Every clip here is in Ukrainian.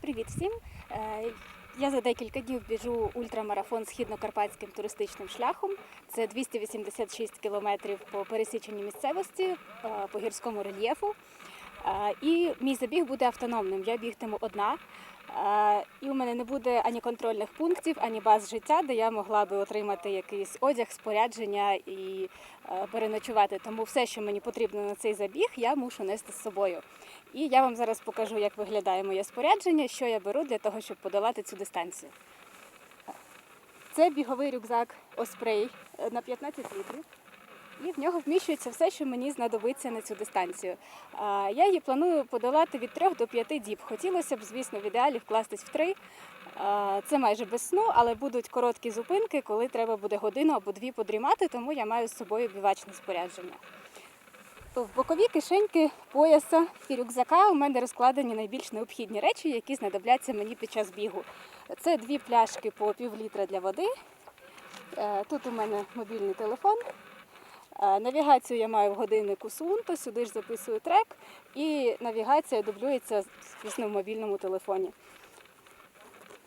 Привіт всім! Е, я за декілька днів біжу ультрамарафон східно-карпатським туристичним шляхом. Це 286 кілометрів по пересіченні місцевості, е, по гірському рельєфу. Е, і мій забіг буде автономним. Я бігтиму одна. У мене не буде ані контрольних пунктів, ані баз життя, де я могла би отримати якийсь одяг, спорядження і е, переночувати. Тому все, що мені потрібно на цей забіг, я мушу нести з собою. І я вам зараз покажу, як виглядає моє спорядження, що я беру для того, щоб подолати цю дистанцію. Це біговий рюкзак Оспрей на 15 літрів. І в нього вміщується все, що мені знадобиться на цю дистанцію. Я її планую подолати від 3 до 5 діб. Хотілося б, звісно, в ідеалі вкластись в 3. Це майже без сну, але будуть короткі зупинки, коли треба буде годину або дві подрімати, тому я маю з собою бівачне спорядження. В бокові кишеньки пояса і рюкзака у мене розкладені найбільш необхідні речі, які знадобляться мені під час бігу. Це дві пляшки по пів літра для води. Е, Тут у мене мобільний телефон. Е, Навігацію я маю в годиннику Сунто, сюди ж записую трек, і навігація дублюється, звісно, в мобільному телефоні.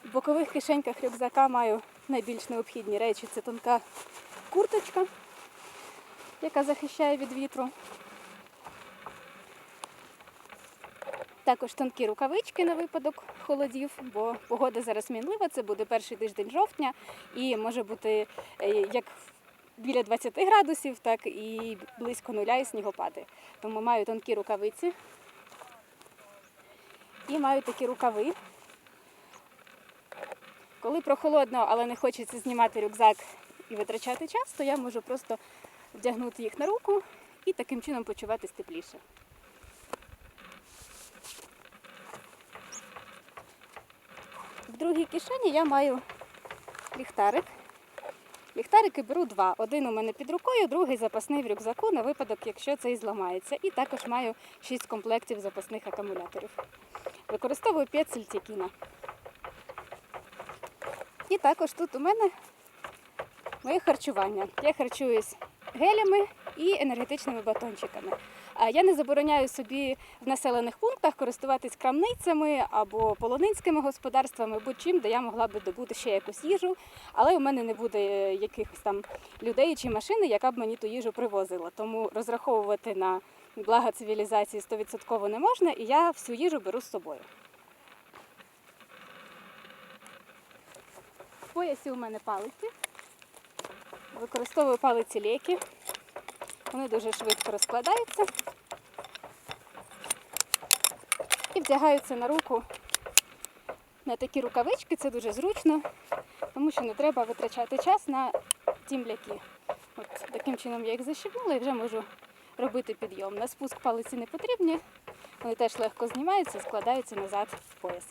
В бокових кишеньках рюкзака маю найбільш необхідні речі. Це тонка курточка, яка захищає від вітру. Також тонкі рукавички на випадок холодів, бо погода зараз мінлива, це буде перший тиждень жовтня і може бути е, як біля 20 градусів, так і близько нуля і снігопади. Тому маю тонкі рукавиці і маю такі рукави. Коли прохолодно, але не хочеться знімати рюкзак і витрачати час, то я можу просто вдягнути їх на руку і таким чином почуватись тепліше. В другій кишені я маю ліхтарик. Ліхтарики беру два. Один у мене під рукою, другий запасний в рюкзаку на випадок, якщо цей зламається. І також маю шість комплектів запасних акумуляторів. Використовую 5 сельтікіна. І також тут у мене моє харчування. Я харчуюсь гелями і енергетичними батончиками. Я не забороняю собі в населених пунктах користуватись крамницями або полонинськими господарствами, будь-чим, де я могла би добути ще якусь їжу, але у мене не буде е, якихось там людей чи машини, яка б мені ту їжу привозила. Тому розраховувати на блага цивілізації 100% не можна, і я всю їжу беру з собою. В поясі у мене палиці. Використовую палиці ліки. Вони дуже швидко розкладаються і вдягаються на руку на такі рукавички. Це дуже зручно, тому що не треба витрачати час на тімляки. От таким чином я їх защіпнула і вже можу робити підйом. На спуск палиці не потрібні, вони теж легко знімаються складаються назад в пояс.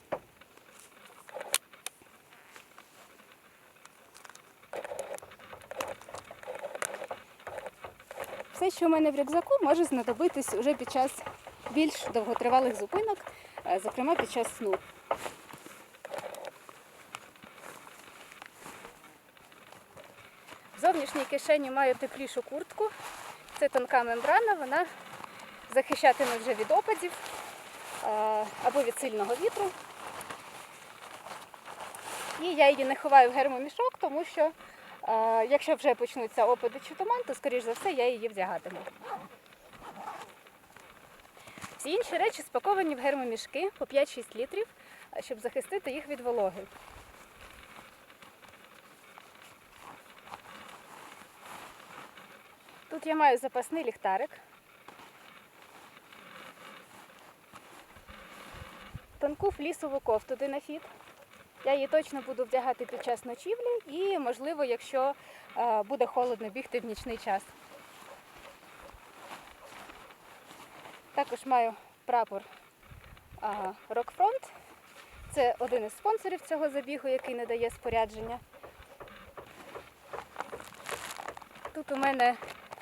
Все, що в мене в рюкзаку, може знадобитись уже під час більш довготривалих зупинок, е, зокрема під час сну. В зовнішній кишені маю теплішу куртку. Це тонка мембрана, вона захищатиме вже від опадів е, або від сильного вітру. І я її не ховаю в гермомішок, тому що якщо вже почнуться опади чи туман, то скоріш за все я її вдягатиму. Всі інші речі спаковані в гермомішки по 5-6 літрів, щоб захистити їх від вологи. Тут я маю запасний ліхтарик. Тонку флісову кофту динафіт. Я її точно буду вдягати під час ночівлі і, можливо, якщо е, буде холодно бігти в нічний час. Також маю прапор Рокфронт. Це один із спонсорів цього забігу, який надає спорядження. Тут у мене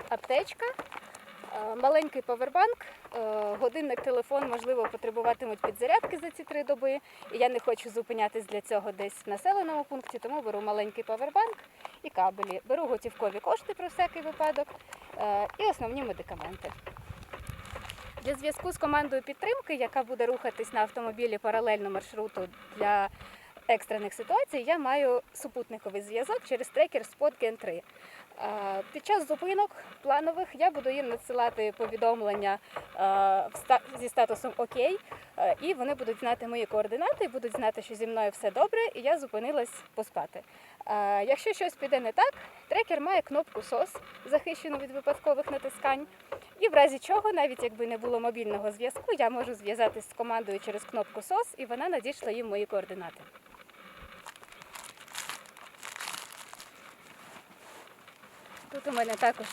аптечка, е, маленький павербанк, годинник, телефон, можливо, потребуватимуть підзарядки за ці три доби. І я не хочу зупинятись для цього десь в населеному пункті, тому беру маленький павербанк і кабелі. Беру готівкові кошти про всякий випадок е, і основні медикаменти. Для зв'язку з командою підтримки, яка буде рухатись на автомобілі паралельно маршруту для екстрених ситуацій, я маю супутниковий зв'язок через трекер Spot Gen 3. Е, Під час зупинок планових я буду їм надсилати повідомлення е, зі статусом ОК, е, і вони будуть знати мої координати, будуть знати, що зі мною все добре, і я зупинилась поспати. Якщо щось піде не так, трекер має кнопку SOS, захищену від випадкових натискань. І в разі чого, навіть якби не було мобільного зв'язку, я можу зв'язатись з командою через кнопку SOS, і вона надійшла їм мої координати. Тут у мене також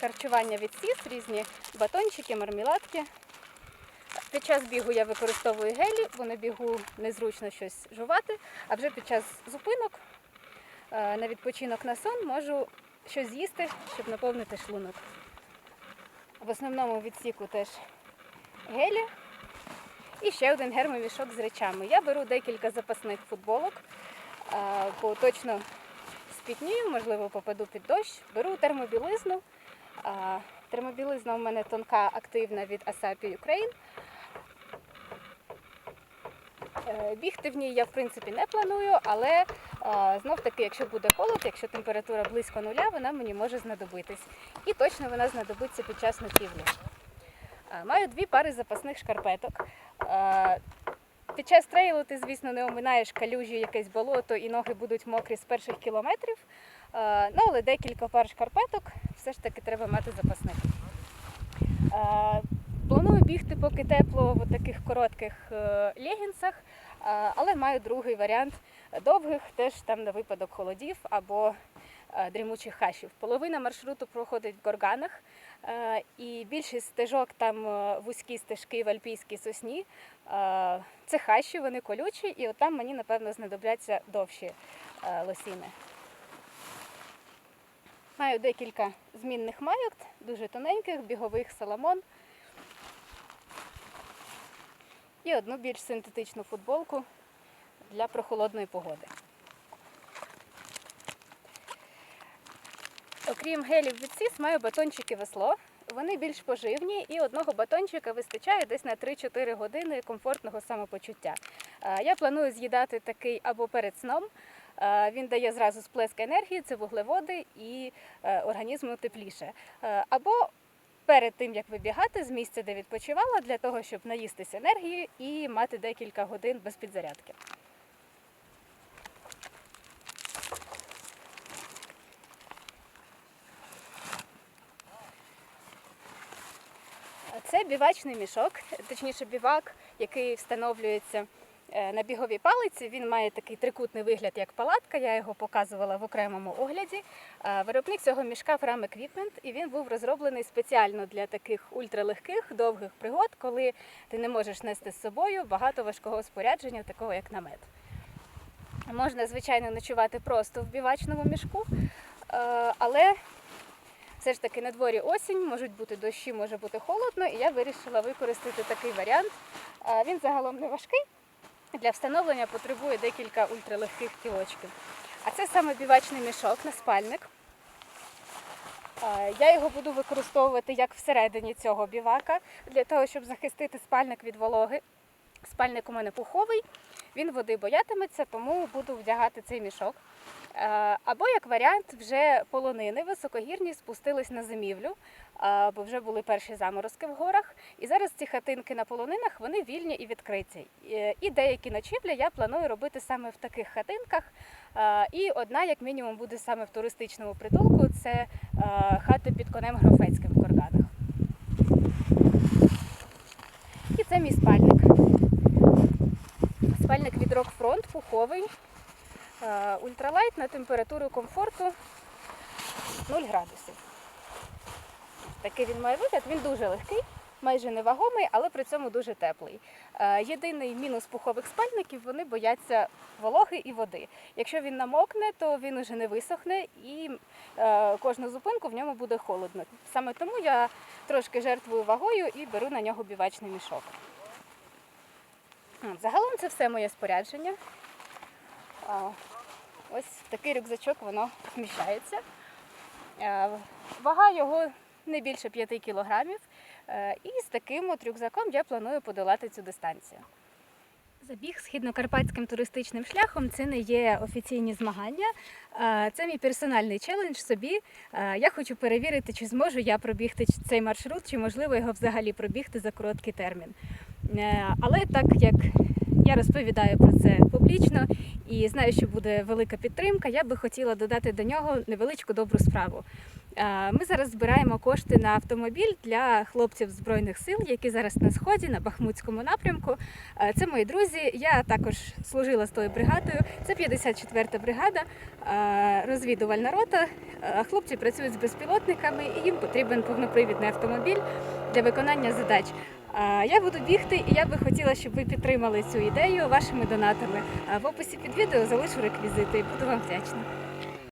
харчування від СІС, різні батончики, мармеладки. Під час бігу я використовую гелі, бо на бігу незручно щось жувати, а вже під час зупинок е, на відпочинок на сон можу щось з'їсти, щоб наповнити шлунок. В основному відсіку теж гелі і ще один гермомішок з речами. Я беру декілька запасних футболок, е, бо точно спітнію, можливо, попаду під дощ. Беру термобілизну. Термобілизна у мене тонка, активна від Asapi Ukraine. Е, Бігти в ній я в принципі не планую, але знов таки, якщо буде холод, якщо температура близько нуля, вона мені може знадобитись. І точно вона знадобиться під час ночівлі. Е, Маю дві пари запасних шкарпеток. Під час трейлу ти, звісно, не оминаєш калюжі, якесь болото і ноги будуть мокрі з перших кілометрів. Е, Ну, але декілька пар шкарпеток все ж таки треба мати запасних. Е, Планую бігти, поки тепло в таких коротких е, легінсах, але маю другий варіант довгих, теж там на випадок холодів або дрімучих хащів. Половина маршруту проходить в горганах, і більшість стежок там е, вузькі стежки в альпійській сосні. Е, Це хащі, вони колючі, і от там мені, напевно, знадобляться довші е, лосіни. Маю декілька змінних майок, дуже тоненьких, бігових саламон. І одну більш синтетичну футболку для прохолодної погоди. Окрім гелів від сіс, маю батончики весло. Вони більш поживні і одного батончика вистачає десь на 3-4 години комфортного самопочуття. Е, Я планую з'їдати такий або перед сном. Е, Він дає зразу сплеск енергії, це вуглеводи і е, організму тепліше. Або перед тим як вибігати з місця, де відпочивала, для того, щоб наїстись енергії і мати декілька годин без підзарядки. Це бівачний мішок, точніше бівак, який встановлюється е, на біговій палиці. Він має такий трикутний вигляд, як палатка. Я його показувала в окремому огляді. Е, Виробник цього мішка Fram Equipment, і він був розроблений спеціально для таких ультралегких, довгих пригод, коли ти не можеш нести з собою багато важкого спорядження, такого як намет. Можна, звичайно, ночувати просто в бівачному мішку, е, але все ж таки на дворі осінь, можуть бути дощі, може бути холодно, і я вирішила використати такий варіант. Він загалом не важкий. Для встановлення потребує декілька ультралегких кілочків. А це саме бівачний мішок на спальник. Я його буду використовувати як всередині цього бівака, для того, щоб захистити спальник від вологи. Спальник у мене пуховий, він води боятиметься, тому буду вдягати цей мішок. Е, Або як варіант, вже полонини високогірні спустились на зимівлю, е, бо вже були перші заморозки в горах. І зараз ці хатинки на полонинах вони вільні і відкриті. Е, І деякі ночівлі я планую робити саме в таких хатинках. І одна, як мінімум, буде саме в туристичному притулку. Це хата під конем Грофецьким в Корганах. І це мій спальник. Спальник від Rockfront, пуховий. Е, Ультралайт на температуру комфорту 0 градусів. Такий він має вигляд, він дуже легкий, майже невагомий, але при цьому дуже теплий. Е, Єдиний мінус пухових спальників вони бояться вологи і води. Якщо він намокне, то він уже не висохне і е, кожну зупинку в ньому буде холодно. Саме тому я трошки жертвую вагою і беру на нього бівачний мішок. Загалом це все моє спорядження. Ось такий рюкзачок воно вміщається. Вага його не більше 5 кілограмів. І з таким от рюкзаком я планую подолати цю дистанцію. Забіг східнокарпатським туристичним шляхом це не є офіційні змагання. Це мій персональний челендж собі. Я хочу перевірити, чи зможу я пробігти цей маршрут, чи можливо його взагалі пробігти за короткий термін. Е, Але так як я розповідаю про це публічно і знаю, що буде велика підтримка, я би хотіла додати до нього невеличку добру справу. Е, Ми зараз збираємо кошти на автомобіль для хлопців збройних сил, які зараз на сході на Бахмутському напрямку. Е, Це мої друзі. Я також служила з тою бригадою. Це 54-та бригада, розвідувальна рота. Хлопці працюють з безпілотниками, і їм потрібен повнопривідний автомобіль для виконання задач. Я буду бігти, і я би хотіла, щоб ви підтримали цю ідею вашими донатами. В описі під відео залишу реквізити буду вам вдячна.